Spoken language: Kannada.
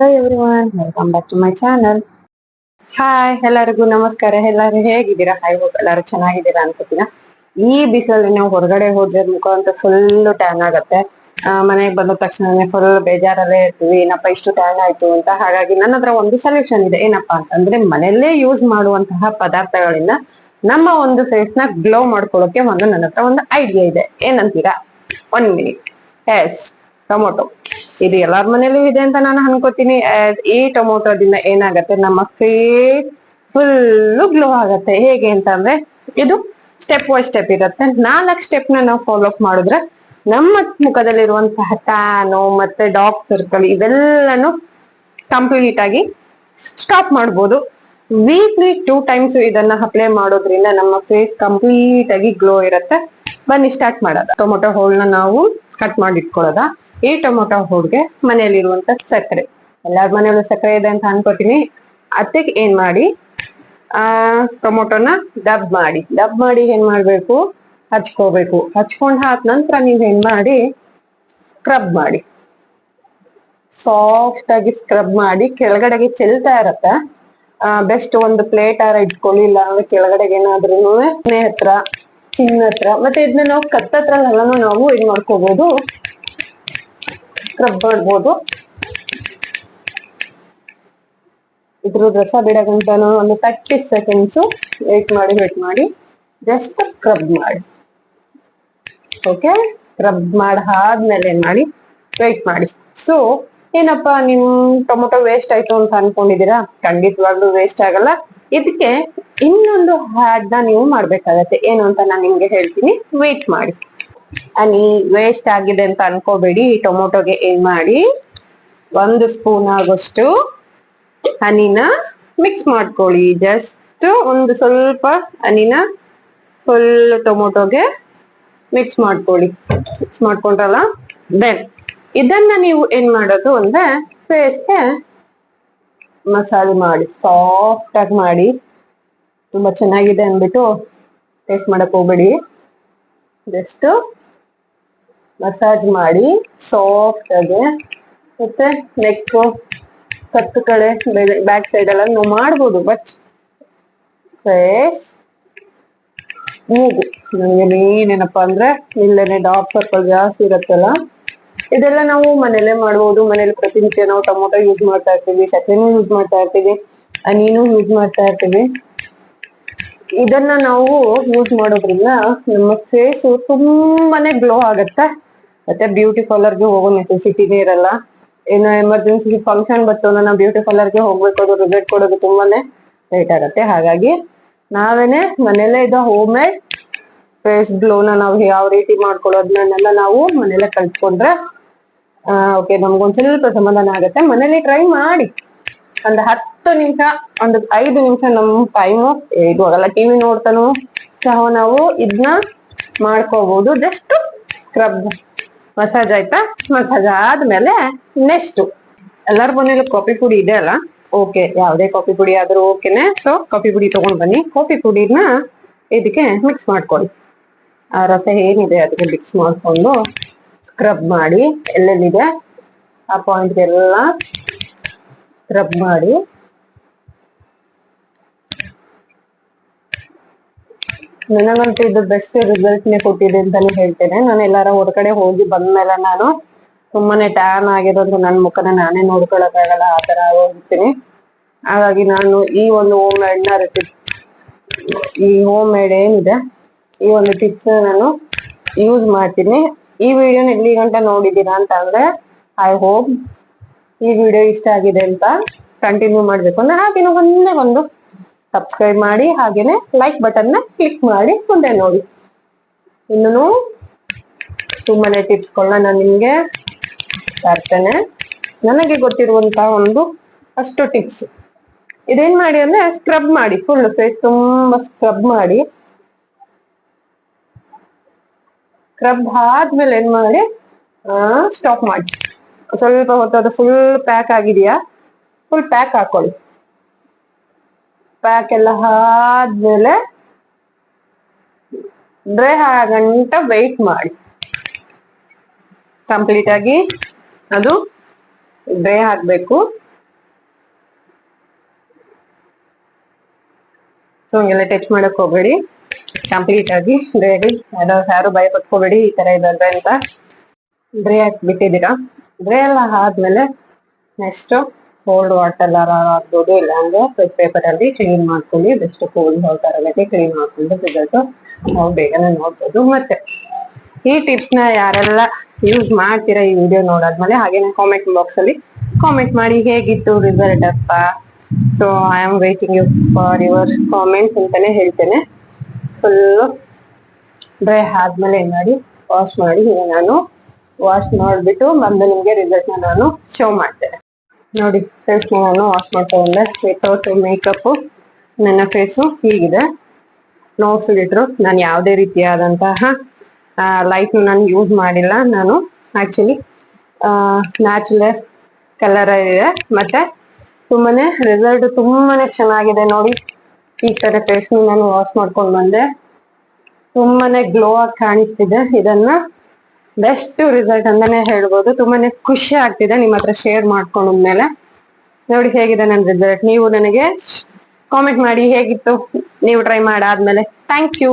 Everyone welcome back to my channel hi ಎಲ್ಲರಿಗೂ ನಮಸ್ಕಾರ. ಎಲ್ಲರೂ ಹೇಗಿದ್ದೀರಾ? ಹಾಯ್ ಹೋಗ್ ಎಲ್ಲರೂ ಚೆನ್ನಾಗಿದ್ದೀರಾ ಅನ್ಕೋತೀನ. ಈ ಬಿಸಿಲಲ್ಲಿ ನಾವು ಹೊರಗಡೆ ಹೋದ್ರೆ ಮುಖ ಅಂತ ಫುಲ್ ಟ್ಯಾನ್ ಆಗತ್ತೆ ಮನೆಗೆ ಬಂದ ತಕ್ಷಣ ಫುಲ್ ಬೇಜಾರಲ್ಲೇ ಇರ್ತೀವಿ. ಏನಪ್ಪ, ಇಷ್ಟು ಟ್ಯಾನ್ ಆಯ್ತು ಅಂತ. ಹಾಗಾಗಿ ನನ್ನ ಹತ್ರ ಒಂದು ಸೊಲ್ಯೂಷನ್ ಇದೆ. ಏನಪ್ಪಾ ಅಂತಂದ್ರೆ, ಮನೆಯಲ್ಲೇ ಯೂಸ್ ಮಾಡುವಂತಹ ಪದಾರ್ಥಗಳಿಂದ ನಮ್ಮ ಒಂದು ಫೇಸ್ನ ಗ್ಲೋ ಮಾಡ್ಕೊಳ್ಳೋಕೆ ಒಂದು ನನ್ನ ಹತ್ರ ಒಂದು ಐಡಿಯಾ ಇದೆ. ಏನಂತೀರಾ? One minute yes tomato. ಇದು ಎಲ್ಲಾರ ಮನೇಲೂ ಇದೆ ಅಂತ ನಾನು ಅನ್ಕೋತೀನಿ. ಈ ಟೊಮೊಟೊದಿಂದ ಏನಾಗತ್ತೆ? ನಮ್ಮ ಫೇಸ್ ಫುಲ್ಲು ಗ್ಲೋ ಆಗತ್ತೆ. ಹೇಗೆ ಅಂತಂದ್ರೆ, ಇದು ಸ್ಟೆಪ್ ಬೈ ಸ್ಟೆಪ್ ಇರುತ್ತೆ. ನಾಲ್ಕು ಸ್ಟೆಪ್ ನಾವು ಫಾಲೋ ಅಪ್ ಮಾಡಿದ್ರೆ, ನಮ್ಮ ಮುಖದಲ್ಲಿರುವಂತಹ ಟ್ಯಾನು ಮತ್ತೆ ಡಾಕ್ ಸರ್ಕಲ್ ಇವೆಲ್ಲನು ಕಂಪ್ಲೀಟ್ ಆಗಿ ಸ್ಟಾಪ್ ಮಾಡ್ಬೋದು. ವೀಕ್ಲಿ ಟೂ ಟೈಮ್ಸ್ ಇದನ್ನ ಅಪ್ಲೈ ಮಾಡೋದ್ರಿಂದ ನಮ್ಮ ಫೇಸ್ ಕಂಪ್ಲೀಟ್ ಆಗಿ ಗ್ಲೋ ಇರುತ್ತೆ. ಬನ್ನಿ ಸ್ಟಾರ್ಟ್ ಮಾಡೋದು ಟೊಮೊಟೊ ಹೋಳ್ನ ನಾವು ಕಟ್ ಮಾಡಿ ಇಟ್ಕೊಳ್ಳೋದ ಈ ಟೊಮೊಟೊ ಹೋಳ್ಗೆ ಮನೆಯಲ್ಲಿರುವಂತ ಸಕ್ಕರೆ. ಎಲ್ಲಾರ ಮನೆಯಲ್ಲೂ ಸಕ್ಕರೆ ಇದೆ ಅಂತ ಅನ್ಕೋತೀನಿ. ಅದಕ್ಕೆ ಏನ್ ಮಾಡಿ? ಆ, ಟೊಮೊಟೊನ ಡಬ್ ಮಾಡಿ. ಡಬ್ ಮಾಡಿ ಏನ್ ಮಾಡ್ಬೇಕು? ಹಚ್ಕೋಬೇಕು. ಹಚ್ಕೊಂಡ್ ಆದ ನಂತರ ನೀವ್ ಏನ್ ಮಾಡಿ? ಸ್ಕ್ರಬ್ ಮಾಡಿ. ಸಾಫ್ಟ್ ಆಗಿ ಸ್ಕ್ರಬ್ ಮಾಡಿ ಕೆಳಗಡೆಗೆ ಚೆಲ್ತಾ ಇರತ್ತ. ಬೆಸ್ಟ್ ಒಂದು ಪ್ಲೇಟ್ ಆರ ಇಟ್ಕೊಳ್ಳಿ ಇಲ್ಲ ಅಂದ್ರೆ ಕೆಳಗಡೆಗೆ ಏನಾದ್ರೂ ಹತ್ರ ಚಿನ್ನ ಹತ್ರ ಮತ್ತೆ ಇದನ್ನ ನಾವು ಕತ್ತ ಹತ್ರ ಎಲ್ಲಾನು ನಾವು ಇದ್ ಮಾಡ್ಕೋಬಹುದು ಸ್ಕ್ರಬ್ ಮಾಡ್ಬೋದು. ಇದ್ರ ರಸ ಬಿಡಗಂತ ಒಂದು ತರ್ಟಿ ಸೆಕೆಂಡ್ಸ್ ವೇಟ್ ಮಾಡಿ ವೇಟ್ ಮಾಡಿ. ಜಸ್ಟ್ ಸ್ಕ್ರಬ್ ಮಾಡಿ. ಓಕೆ ಸ್ಕ್ರಬ್ ಮಾಡಾದ್ಮೇಲೆ ಏನ್ ಮಾಡಿ? ವೇಟ್ ಮಾಡಿ. ಸೊ ಏನಪ್ಪಾ, ನಿಮ್ ಟೊಮೊಟೊ ವೇಸ್ಟ್ ಆಯ್ತು ಅಂತ ಅನ್ಕೊಂಡಿದೀರಾ ಖಂಡಿತವಾಗ್ಲೂ ವೇಸ್ಟ್ ಆಗಲ್ಲ. ಇದಕ್ಕೆ ಇನ್ನೊಂದು ಹ್ಯಾಡ್ ನೀವು ಮಾಡ್ಬೇಕಾಗತ್ತೆ. ಏನು ಅಂತ ನಾನು ನಿಮ್ಗೆ ಹೇಳ್ತೀನಿ. ವೇಟ್ ಮಾಡಿ. ಅನಿ ವೇಸ್ಟ್ ಆಗಿದೆ ಅಂತ ಅನ್ಕೋಬೇಡಿ. ಈ ಟೊಮೊಟೊಗೆ ಏನ್ ಮಾಡಿ? ಒಂದು ಸ್ಪೂನ್ ಆಗೋಷ್ಟು ಹನಿನ ಮಿಕ್ಸ್ ಮಾಡ್ಕೊಳ್ಳಿ. ಜಸ್ಟ್ ಒಂದು ಸ್ವಲ್ಪ ಹನಿನ ಫುಲ್ ಟೊಮೊಟೊಗೆ ಮಿಕ್ಸ್ ಮಾಡ್ಕೊಳ್ಳಿ. ಮಿಕ್ಸ್ ಮಾಡ್ಕೊಂಡ್ರಲ್ಲ? ದೆನ್ ಇದನ್ನ ನೀವು ಏನ್ ಮಾಡೋದು ಅಂದ್ರೆ ಫೇಸ್ಗೆ ಮಸಾಜ್ ಮಾಡಿ ಸಾಫ್ಟ್ ಆಗಿ ಮಾಡಿ, ತುಂಬಾ ಚೆನ್ನಾಗಿದೆ ಅಂದ್ಬಿಟ್ಟು ಟೇಸ್ಟ್ ಮಾಡಕ್ ಹೋಗ್ಬೇಡಿ. ಜಸ್ಟ್ ಮಸಾಜ್ ಮಾಡಿ ಸಾಫ್ಟ್ ಆಗಿ, ಮತ್ತೆ ನೆಕ್ ಕತ್ತು ಕಡೆ ಬ್ಯಾಕ್ ಸೈಡ್ ಎಲ್ಲ ನೀವು ಮಾಡ್ಬೋದು ಬಟ್ ಫೇಸ್ ಮೂಗು. ನನಗೆ ಮೇನ್ ಅಂದ್ರೆ ಇಲ್ಲೇನೆ ಡಾರ್ಕ್ ಸರ್ಕಲ್ ಜಾಸ್ತಿ ಇರತ್ತಲ್ಲ ಇದೆಲ್ಲ ನಾವು ಮನೇಲೆ ಮಾಡ್ಬೋದು. ಮನೇಲಿ ಪ್ರತಿನಿತ್ಯ ನಾವು ಟೊಮೊಟೊ ಯೂಸ್ ಮಾಡ್ತಾ ಇರ್ತೀವಿ ಸಕ್ಕರೆನೂ ಯೂಸ್ ಮಾಡ್ತಾ ಇರ್ತೀವಿ, ಹನಿನೂ ಯೂಸ್ ಮಾಡ್ತಾ ಇರ್ತೀವಿ. ಇದನ್ನ ನಾವು ಯೂಸ್ ಮಾಡೋದ್ರಿಂದ ನಮ್ಮ ಫೇಸ್ ತುಂಬಾನೇ ಗ್ಲೋ ಆಗತ್ತೆ. ಮತ್ತೆ ಬ್ಯೂಟಿ ಪಾರ್ಲರ್ಗೆ ಹೋಗೋ ನೆಸೆಸಿಟಿನೇ ಇರಲ್ಲ. ಏನೋ ಎಮರ್ಜೆನ್ಸಿ ಫಂಕ್ಷನ್ ಬತ್ತು ನಾವು ಬ್ಯೂಟಿ ಪಾರ್ಲರ್ಗೆ ಹೋಗ್ಬೇಕು, ಅದು ರಿಸಲ್ಟ್ ಕೊಡೋದು ತುಂಬಾನೇ ಲೇಟ್ ಆಗತ್ತೆ. ಹಾಗಾಗಿ ನಾವೇನೆ ಮನೇಲೆ ಇದು ಹೋಮ್ ಮೇಡ್ ಫೇಸ್ ಗ್ಲೋನ ನಾವು ಯಾವ ರೀತಿ ಮಾಡ್ಕೊಳ್ಳೋದನ್ನೆಲ್ಲ ನಾವು ಮನೇಲೆ ಕಲ್ತ್ಕೊಂಡ್ರೆ ಓಕೆ ನಮ್ಗೊಂದ್ ಸ್ವಲ್ಪ ಸಮಾಧಾನ ಆಗುತ್ತೆ. ಮನೇಲಿ ಟ್ರೈ ಮಾಡಿ. ಒಂದ್ ಹತ್ತು ನಿಮಿಷ, ಒಂದು ಐದು ನಿಮಿಷ ನಮ್ ಟೈಮು ಇದು ಆಗಲ್ಲ ಟಿವಿ ನೋಡ್ತಾನು ಸಹ ನಾವು ಇದನ್ನ ಮಾಡ್ಕೋಬಹುದು ಜಸ್ಟ್ ಸ್ಕ್ರಬ್ ಮಸಾಜ್ ಆಯ್ತಾ? ಮಸಾಜ್ ಆದ್ಮೇಲೆ ನೆಕ್ಸ್ಟ್ ಎಲ್ಲಾರ ಮನೇಲಿ ಕಾಫಿ ಪುಡಿ ಇದೆ ಅಲ್ಲ? ಓಕೆ ಯಾವ್ದೇ ಕಾಫಿ ಪುಡಿ ಆದ್ರೂ ಓಕೆನೆ ಸೊ ಕಾಫಿ ಪುಡಿ ತಗೊಂಡ್ ಬನ್ನಿ. ಕಾಫಿ ಪುಡಿನ ಇದಕ್ಕೆ ಮಿಕ್ಸ್ ಮಾಡ್ಕೊಳ್ಳಿ. ಆ ರಸ ಏನಿದೆ ಅದಕ್ಕೆ ಮಿಕ್ಸ್ ಮಾಡ್ಕೊಂಡು ಸ್ಕ್ರಬ್ ಮಾಡಿ ಎಲ್ಲೆಲ್ಲಿದೆ ಆ ಪಾಯಿಂಟ್ ಎಲ್ಲ ಸ್ಕ್ರಬ್ ಮಾಡಿ. ನನಗಂತೂ ಇದು ಬೆಸ್ಟ್ ರಿಸಲ್ಟ್ ನೇ ಕೊಟ್ಟಿದೆ ಅಂತಾನೆ ಹೇಳ್ತೇನೆ. ನಾನು ಎಲ್ಲಾರ ಹೊರಗಡೆ ಹೋಗಿ ಬಂದ್ಮೇಲೆ ನಾನು ತುಂಬಾನೇ ಟ್ಯಾನ್ ಆಗಿರೋದು ನನ್ನ ಮುಖನ ನಾನೇ ನೋಡ್ಕೊಳಕ್ಕಾಗಲ್ಲ, ಆ ತರ ಹೋಗ್ತೀನಿ. ಹಾಗಾಗಿ ನಾನು ಈ ಒಂದು ಹೋಮ್ ಮೇಡ್ನ ರೆಸಿಪಿ ಈ ಹೋಮ್ ಮೇಡ್ ಏನಿದೆ ಈ ಒಂದು ಟಿಪ್ಸ್ ನಾನು ಯೂಸ್ ಮಾಡ್ತೀನಿ. ಈ ವಿಡಿಯೋನ ಇಲ್ಲಿ ಗಂಟ ನೋಡಿದೀರಾ ಅಂತ ಅಂದ್ರೆ ಐ ಹೋಪ್ ಈ ವಿಡಿಯೋ ಇಷ್ಟ ಆಗಿದೆ ಅಂತ ಕಂಟಿನ್ಯೂ ಮಾಡ್ಬೇಕು. ಅಂದ್ರೆ ಹಾಗೇನೆ ಒಂದೇ ಒಂದು ಸಬ್ಸ್ಕ್ರೈಬ್ ಮಾಡಿ, ಹಾಗೇನೆ ಲೈಕ್ ಬಟನ್ನ ಕ್ಲಿಕ್ ಮಾಡಿ, ಮುಂದೆ ನೋಡಿ. ಇನ್ನು ತುಂಬಾನೇ ಟಿಪ್ಸ್ಗಳನ್ನ ನಾನು ನಿಮ್ಗೆ ತರ್ತೇನೆ. ನನಗೆ ಗೊತ್ತಿರುವಂತ ಒಂದು ಅಷ್ಟು ಟಿಪ್ಸ್ ಇದೇನ್ ಮಾಡಿ ಅಂದ್ರೆ ಸ್ಕ್ರಬ್ ಮಾಡಿ ಫುಲ್ ಫೇಸ್ ತುಂಬಾ ಸ್ಕ್ರಬ್ ಮಾಡಿ. ಕ್ರಬ್ ಆದ್ಮೇಲೆ ಏನ್ ಮಾಡಿ ಸ್ಟಾಪ್ ಮಾಡಿ. ಸ್ವಲ್ಪ ಹೊತ್ತು ಅದು ಫುಲ್ ಪ್ಯಾಕ್ ಆಗಿದೆಯಾ? ಫುಲ್ ಪ್ಯಾಕ್ ಹಾಕೊಳ್ಳಿ. ಪ್ಯಾಕ್ ಎಲ್ಲ ಆದ್ಮೇಲೆ ಡ್ರೈ ಆಗಂಟ ವೆಯ್ಟ್ ಮಾಡಿ. ಕಂಪ್ಲೀಟ್ ಆಗಿ ಅದು ಡ್ರೈ ಹಾಕ್ಬೇಕು ಸೊ ಹಂಗೆಲ್ಲ ಟಚ್ ಮಾಡಕ್ ಹೋಗಬೇಡಿ. ಕಂಪ್ಲೀಟ್ ಆಗಿ ರೆಡಿ ಯಾರು ಯಾರು ಭಯ ಪಟ್ಕೋಬೇಡಿ, ಈ ತರ ಇದಾದ್ರೆ ಅಂತ. ಡ್ರೈ ಬಿಟ್ಟಿದ್ದೀರಾ? ಡ್ರೈ ಎಲ್ಲ ಆದ್ಮೇಲೆ ನೆಕ್ಸ್ಟ್ ಕೋಲ್ಡ್ ವಾಟರ್ ಆಗ್ಬೋದು, ಇಲ್ಲ ಅಂದ್ರೆ ಪೇಪರ್ ಅಲ್ಲಿ ಕ್ಲೀನ್ ಮಾಡ್ಕೊಂಡು ಬೆಸ್ಟ್ ಕೋಲ್ಡ್ ವಾಟರ್ ಕ್ಲೀನ್ ಮಾಡ್ಕೊಂಡು ರಿಸಲ್ಟ್ ನಾವು ಬೇಗನೆ ನೋಡ್ಬೋದು. ಮತ್ತೆ ಈ ಟಿಪ್ಸ್ನ ಯಾರೆಲ್ಲ ಯೂಸ್ ಮಾಡ್ತೀರಾ ಈ ವಿಡಿಯೋ ನೋಡಾದ್ಮೇಲೆ, ಹಾಗೇನೆ ಕಾಮೆಂಟ್ ಬಾಕ್ಸ್ ಅಲ್ಲಿ ಕಾಮೆಂಟ್ ಮಾಡಿ ಹೇಗಿತ್ತು ರಿಸಲ್ಟ್ ಅಪ್ಪ. So I am waiting you for your comments ಅಂತಾನೆ ಹೇಳ್ತೇನೆ. ಫುಲ್ ಡ್ರೈ ಆದ್ಮೇಲೆ ಮಾಡಿ ವಾಶ್ ಮಾಡಿ ನಾನು ವಾಶ್ ಮಾಡ್ಬಿಟ್ಟು ಬಂದು ನಿಮಗೆ ರಿಸಲ್ಟ್ ನಾನು ಶೋ ಮಾಡ್ತೇನೆ. ನೋಡಿ ಫೇಸ್ ನಾನು ವಾಶ್ ಮಾಡ್ತಾ ಬಂದೆ. ವಿತೌಟ್ ಮೇಕಪ್ ನನ್ನ ಫೇಸು ಹೀಗಿದೆ. ನೋ ಫಿಲ್ಟ್ರು ನಾನು ಯಾವುದೇ ರೀತಿಯಾದಂತಹ ಲೈಟ್ ನಾನು ಯೂಸ್ ಮಾಡಿಲ್ಲ. ನಾನು ಆಕ್ಚುಲಿ ನ್ಯಾಚುರಲ್ ಕಲರ್ ಇದೆ. ಮತ್ತೆ ತುಂಬಾ ರಿಸಲ್ಟ್ ತುಂಬಾನೇ ಚೆನ್ನಾಗಿದೆ ನೋಡಿ. ಈ ತರ ಫೇಸ್ ನಾನು ವಾಶ್ ಮಾಡ್ಕೊಂಡು ಬಂದೆ. ತುಂಬಾನೇ ಗ್ಲೋ ಆಗಿ ಕಾಣಿಸ್ತಿದೆ. ಇದನ್ನ ಬೆಸ್ಟ್ ರಿಸಲ್ಟ್ ಅಂತಾನೆ ಹೇಳ್ಬೋದು. ತುಂಬಾನೇ ಖುಷಿ ಆಗ್ತಿದೆ ನಿಮ್ಮ ಹತ್ರ ಶೇರ್ ಮಾಡ್ಕೊಂಡ್ಮೇಲೆ. ನೋಡಿ ಹೇಗಿದೆ ನನ್ನ ರಿಸಲ್ಟ್ ನೀವು ನನಗೆ ಕಾಮೆಂಟ್ ಮಾಡಿ ಹೇಗಿತ್ತು? ನೀವು ಟ್ರೈ ಮಾಡಾದ್ಮೇಲೆ. Thank you